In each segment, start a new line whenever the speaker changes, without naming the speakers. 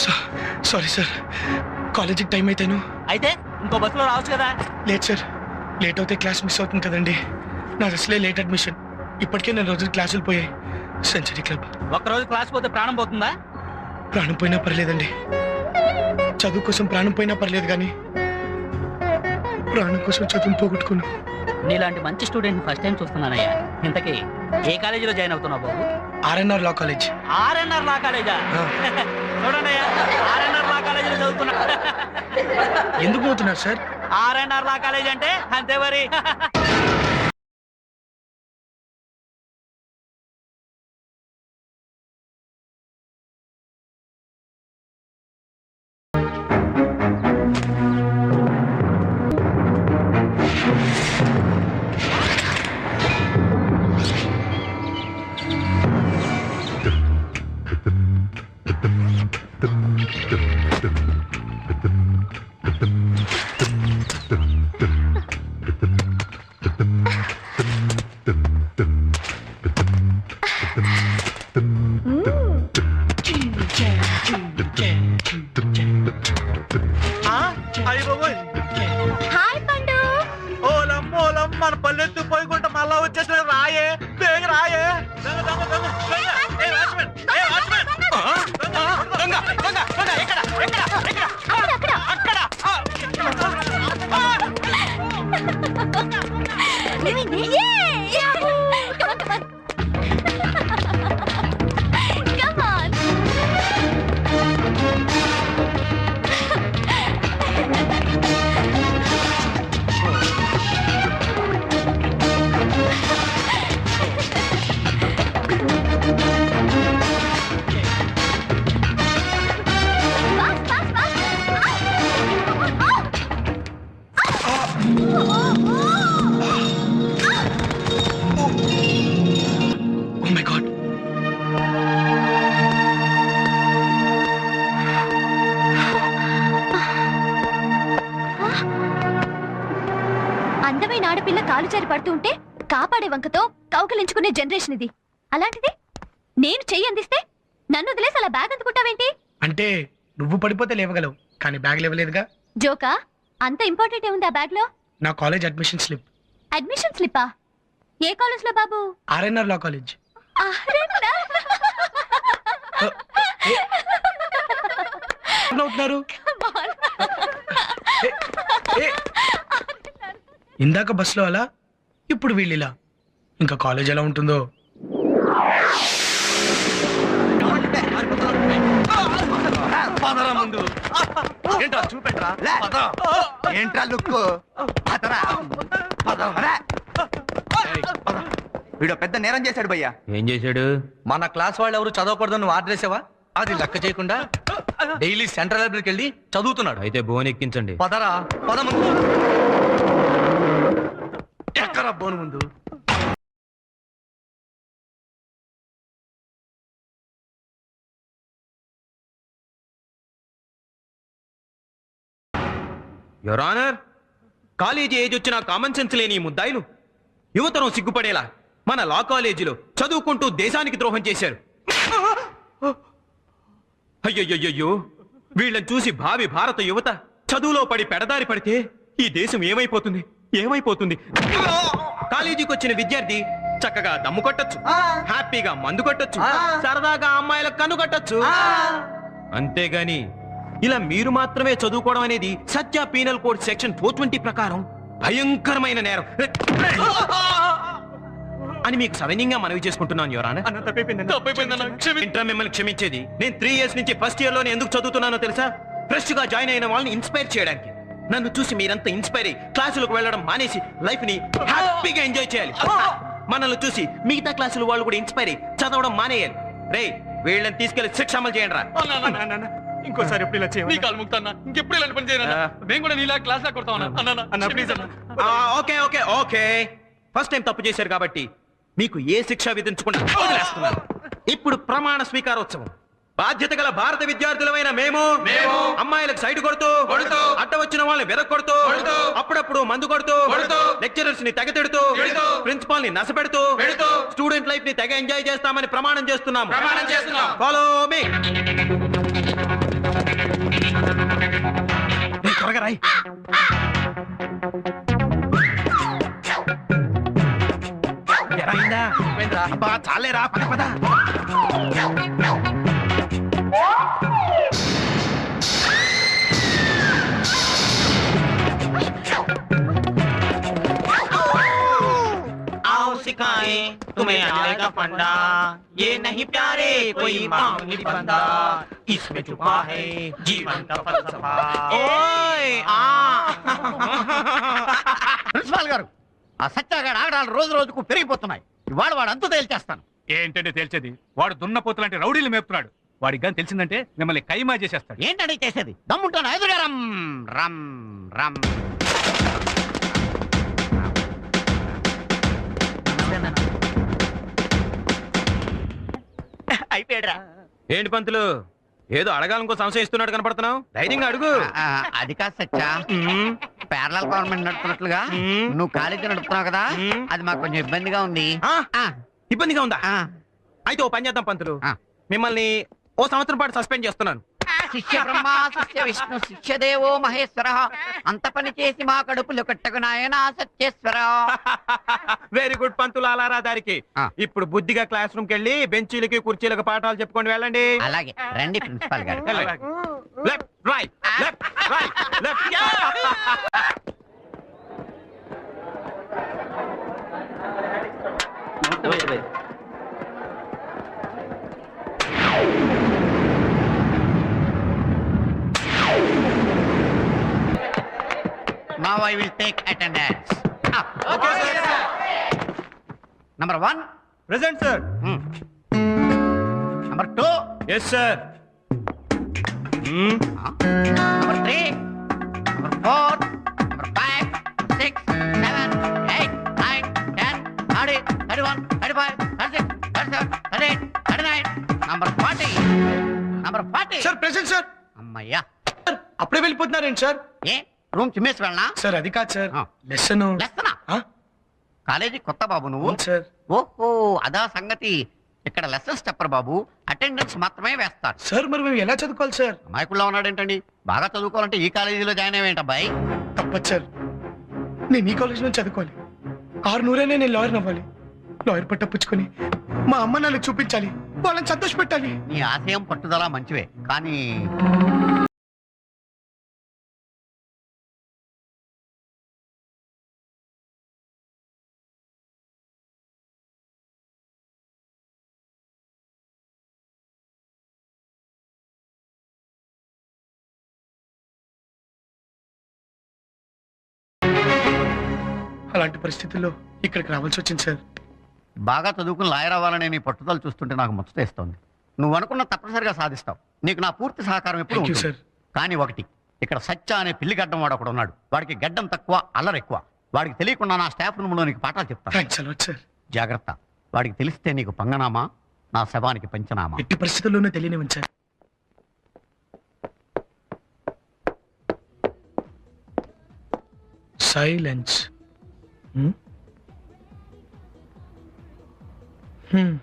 Sir కాలేజీకి time అయితేను.
అయితే ఇంకో బస్సులో రావచ్చు కదా.
లేట్ సార్ లేట్ అవుతే క్లాస్ మిస్ అవుతుంది కదండి. నాది అసలే లేట్ అడ్మిషన్ ఇప్పటికే నేను రోజులు క్లాసులు పోయాయి సెంచరీ క్లబ్
ఒక్కరోజు క్లాస్ పోతే ప్రాణం పోతుందా?
ప్రాణం పోయినా పర్లేదండి. చదువు కోసం ప్రాణం పోయినా పర్లేదు కానీ ప్రాణం కోసం చదువును పోగొట్టుకున్నా
నీలాంటి మంచి స్టూడెంట్ ఫస్ట్ టైం చూస్తున్నానయ్యా. ఇంతకీ ఏ కాలేజీలో జాయిన్ అవుతున్నావు బాబు?
RNR law college
RNR law కాలేజా లా కాలేజీలో చదువుతున్నా.
ఎందుకు పోతున్నారు సార్?
ఆర్ఎన్ఆర్ లా కాలేజ్ అంటే అంతే మరి.
the జారి పడుతూ ఉంటే కాపాడే వంకతో కౌకలించుకునే జనరేషన్ ఇది అలాంటిది నేను చెయ్యి అందిస్తే నన్ను వదిలేసి అలా బ్యాగ్ అందుకుంటావేంటి
అంటే నువ్వు పడిపోతే లేవగలవు కానీ బ్యాగ్ లేవలేదుగా
జోకా అంత ఇంపార్టెంట్ ఏముంది ఆ బ్యాగ్లో
నా కాలేజ్ అడ్మిషన్ స్లిప్
అడ్మిషన్ స్లిప్పా ఏ కాలేజ్లో బాబు
ఆర్ఎన్ఆర్ లా కాలేజ్? అవుతున్నారు ఇందాక బస్సులో అలా ఇప్పుడు వీళ్ళిలా ఇంకా కాలేజ్ ఎలా ఉంటుందో?
పదరా ముందు ఏంట్రా చూపెట్రా పద.
ఏంట్రా లుక్ పదరా? పదరా? వీడు పెద్ద నేరం చేశాడు భయ్యా.
ఏం చేశాడు?
మన క్లాస్ వాళ్ళు ఎవరు చదవకూడదు నువ్వు ఆర్డర్ చేసావా అది లెక్క చేయకుండా డైలీ సెంట్రల్ లైబ్రరీకి వెళ్ళి చదువుతున్నాడు.
అయితే బోన్ ఎక్కించండి
పదరా? పద ఎక్కడ బోను ముందు?
యురానర్ కాలేజీ ఏజ్ వచ్చిన కామన్ సెన్స్ లేని ముద్దాయిలు యువతరం సిగ్గుపడేలా మన లా కాలేజీలో చదువుకుంటూ దేశానికి ద్రోహం చేశారు. అయ్యయ్యో వీళ్ళని చూసి భావి భారత యువత చదువులో పడి పెడదారి పడితే ఈ దేశం ఏమైపోతుంది? ఏమైపోతుంది? కాలేజీకి వచ్చిన విద్యార్థి చక్కగా దమ్ము కొట్టచ్చు. హ్యాపీగా మందు కొట్టచ్చు. సరదాగా అమ్మాయిలకు కన్ను కొట్టచ్చు. అంతేగాని ఇలా మీరు మాత్రమే చదువుకోవడం అనేది సత్య penal code section four twenty ప్రకారం భయంకరమైన నేరం. అని మీకు సవినీయంగా మనవి చేసుకుంటున్నాను యువరాన మిమ్మల్ని క్షమించేది. నేను త్రీ ఇయర్స్ నుంచి ఫస్ట్ ఇయర్లోనే ఎందుకు చదువుతున్నానో తెలుసా? ఫ్రెష్గా జాయిన్ అయిన వాళ్ళని ఇన్స్పైర్ చేయడానికి. నన్ను చూసి మీరంతా ఇన్స్పైర్ అయ్యి క్లాసులకు వెళ్ళడం మానేసి లైఫ్ని హ్యాపీగా ఎంజాయ్ చేయాలి. మనల్ని చూసి మిగతా క్లాసులు వాళ్ళు కూడా ఇన్స్పైర్ అయ్యి చదవడం మానేయాలి. రే వీళ్ళని తీసుకెళ్ళి శిక్ష అమలు చేయండి రా
ఇంకోసారి ఎప్పుడు ఇలా చేయాలి
నీ కాలు ముక్తాన్నా ఇంకెప్పుడు ఇలాంటి పని చేయను. మేము కూడా నీలా క్లాస్ లా కొడతాం అన్న అన్న
అన్న ప్లీజ్ అన్న.
ఆ, okay okay okay. First time తప్పు చేశారు కాబట్టి మీకు ఏ శిక్ష విధించకుండా ఇప్పుడు ప్రమాణ స్వీకారోత్సవం. బాధ్యత గల భారత విద్యార్థులమైన మేము
మేము
అమ్మాయిలకు సైడ్ కొడుతూ
కొడుతూ
అడ్డ వచ్చిన వాళ్ళని వెదక్ కొడుతూ
కొడుతూ
అప్పుడప్పుడు మందు కొడుతూ
కొడుతూ
లెక్చరర్స్ని తెగ తిడుతూ ప్రిన్సిపాల్ని నసపెడుతూ
పెడుతూ
స్టూడెంట్ లైఫ్ని తెగ ఎంజాయ్ చేస్తామని ప్రమాణం చేస్తున్నాము.
ప్రమాణం చేస్తున్నాం.
ఫాలో మీ
రాయ్. అయిందా? అబ్బా చాలేరా? పద పద.
तुम्हें आएगा फंडा ये नहीं प्यारे कोई मामूली बंदा इसमें छुपा है जीवन का फलसफा ओए आ
ప్రిన్సిపాల్ గారు ఆ సత్యాగాడు ఆగడాలు రోజు రోజుకు పెరిగిపోతున్నాయి ఇవాళ వాడు అంతు తేల్చేస్తాను
ఏంటంటే తెలిసేది వాడు దున్నపోతులంటే రౌడీలు మేపుతున్నాడు వాడికి కానీ తెలిసిందంటే మిమ్మల్ని కైమా చేసేస్తాడు
ఏంటండి చేసేది దమ్ముంటాను ఎదురుగా రమ్ రమ్ రమ్
అయిపోయాడురా.
ఏంటి పంతులు? ఏదో అడగాలనుకో సంశయం ఇస్తున్నాడు కనపడుతున్నావు? ధైర్యంగా అడుగు.
అది కాదు
మ్మ్.
పేరల గవర్నమెంట్ నడుపుతున్నట్లుగా. నువ్వు కాలేజీ నడుపుతున్నావు కదా. అది మాకు కొంచెం ఇబ్బందిగా ఉంది.
ఇబ్బందిగా ఉందా. అయితే ఓ పని చేద్దాం పంతులు. మిమ్మల్ని ఓ సంవత్సరం పాటు సస్పెండ్ చేస్తున్నాను.
శిష్య బ్రహ్మ శిష్య విష్ణు శిష్య దేవో మహేశ్వర. అంత పని చేసి మా కడుపులు కట్టకు నాయనా సత్యేశ్వర.
వెరీ గుడ్ పంతులు అలారా దారికి. ఇప్పుడు బుద్ధిగా క్లాస్ రూమ్ కెళ్ళి బెంచీలకి కుర్చీలకు పాఠాలు చెప్పుకొని వెళ్ళండి.
అలాగే. రండి ప్రిన్సిపాల్ గారు.
Left right left right left
Now I will take attendance. Up. Number one.
Present sir
Hmm. Number two.
Yes sir
Huh? Number three. Number four. Number five. Six. Seven. Eight. Nine. Ten. Thirty. Thirty-one. Thirty-five. Thirty-six. Thirty-seven. Thirty-eight. Thirty-nine. Number forty. Number forty.
Sir present sir
అమ్మయ్యా
అప్పుడే వెళ్ళిపోతున్నారేంటి sir
ఏ room చిమ్మేసి వెళ్ళనా?
Sir అది కాదు sir. Lesson.
లెస్తనా college కొత్త బాబు నువ్వు?
Sir.
ఓహో అదా సంగతి. ఇక్కడ లెసన్స్ చెప్పరు బాబు. అటెండెన్స్ మాత్రమే వేస్తారు.
సార్ మరి మేము ఎలా చదువుకోవాలి సార్?
అమాయకుల్లో ఉన్నాడేంటండి? బాగా చదువుకోవాలంటే ఈ కాలేజీలో జాయిన్ అయ్యేంట అబ్బాయి?
తప్పదు సార్. నేను ఈ కాలేజ్ నుంచి చదువుకోవాలి. ఆరు నూరైనా నేను లాయర్ అవ్వాలి. లాయర్ పట్ట పుచ్చుకొని మా అమ్మ నాన్నకి చూపించాలి. వాళ్ళని సంతోష పెట్టాలి
నీ ఆశయం పట్టుదల మంచివే. కానీ
అలాంటి పరిస్థితుల్లో ఇక్కడికి రావాల్సి వచ్చింది సార్.
బాగా చదువుకుని లాయర్ అవ్వాలనే నీ పట్టుదల చూస్తుంటే నాకు ముచ్చటేస్తోంది నువ్వు అనుకున్న తప్పనిసరిగా సాధిస్తావు. నీకు నా పూర్తి సహకారం ఎప్పుడు ఉంటుంది.
సార్
కానీ ఒకటి ఇక్కడ సత్య అనే పిల్లి గడ్డం వాడు ఒకడు ఉన్నాడు. వాడికి గడ్డం తక్కువ అల్లరి ఎక్కువ. వాడికి తెలియకుండా నా స్టాఫ్ రూమ్లో నీకు పాఠాలు చెప్తాను
థ్యాంక్స్ అలాట్ సార్
జాగ్రత్త. వాడికి తెలిస్తే నీకు పంగనామా నా శవానికి పంచనామా.
ఎట్టి పరిస్థితుల్లోనూ తెలియనివ్వండి సార్ సైలెన్స్ ん？うん。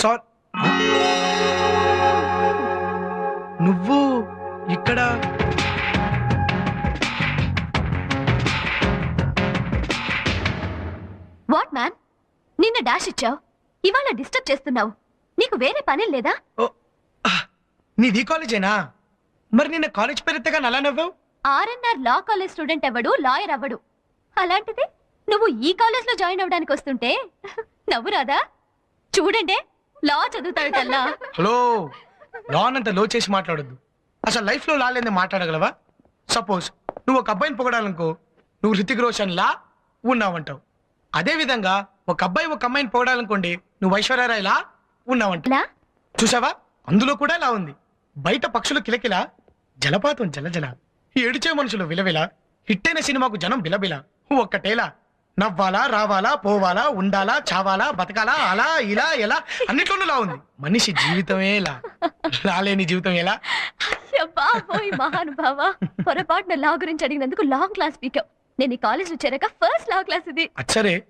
సార్. నువ్వు ఇక్కడ.
వాట్ మ్యాన్ నిన్న డాష్ ఇచ్చావు. ఇవాళ డిస్టర్బ్ చేస్తున్నావు. నీకు వేరే పని లేదా?
ఓ, ఆ, నీది కాలేజేనా? మరి నిన్న కాలేజ్ పేరెత్తగా అలా నవ్వావు?
ఆర్ఎన్ఆర్ లా కాలేజ్ స్టూడెంట్ అవ్వడు లాయర్ అవ్వడు అలాంటిది నువ్వు ఈ కాలేజ్లో జాయిన్ అవ్వడానికి వస్తుంటే నవ్వు రాదా చూడండి లా చదువుతాడల్లా
హలో లాన్ అంత లో చేసి మాట్లాడొద్దు. అసలు లైఫ్లో లాలేంది మాట్లాడగలవా? సపోజ్ నువ్వు ఒక అబ్బాయిని పొగడాలనుకో నువ్వు హృతిక్ రోషన్ లా ఉన్నావంటావు. అదే విధంగా ఒక అబ్బాయి ఒక అమ్మాయిని పోడాలనుకోండి నువ్వు ఐశ్వర్యరాయ్లా ఉన్నావంట
లా?
చూసావా? అందులో కూడా ఇలా ఉంది. బయట పక్షులు కిలకిల జలపాతం జలజల ఏడిచే మనుషులు విలవిల హిట్టైన సినిమాకు జనం బిలబిల ఒక్కటేలా నవ్వాలా రావాలా పోవాలా ఉండాలా చావాలా బతకాలా అలా ఇలా ఎలా అన్నిట్లోనూ లా ఉంది. మనిషి జీవితమే ఇలా రాలేని జీవితం ఎలా?
బాబోయ్ మహానుభావ. పొరపాటున లా గురించి అడిగినందుకు లాంగ్ క్లాస్ పీకావు నేను ఈ కాలేజ్ చేరాక ఫస్ట్ లా క్లాస్ ఇది.
అచ్చరే.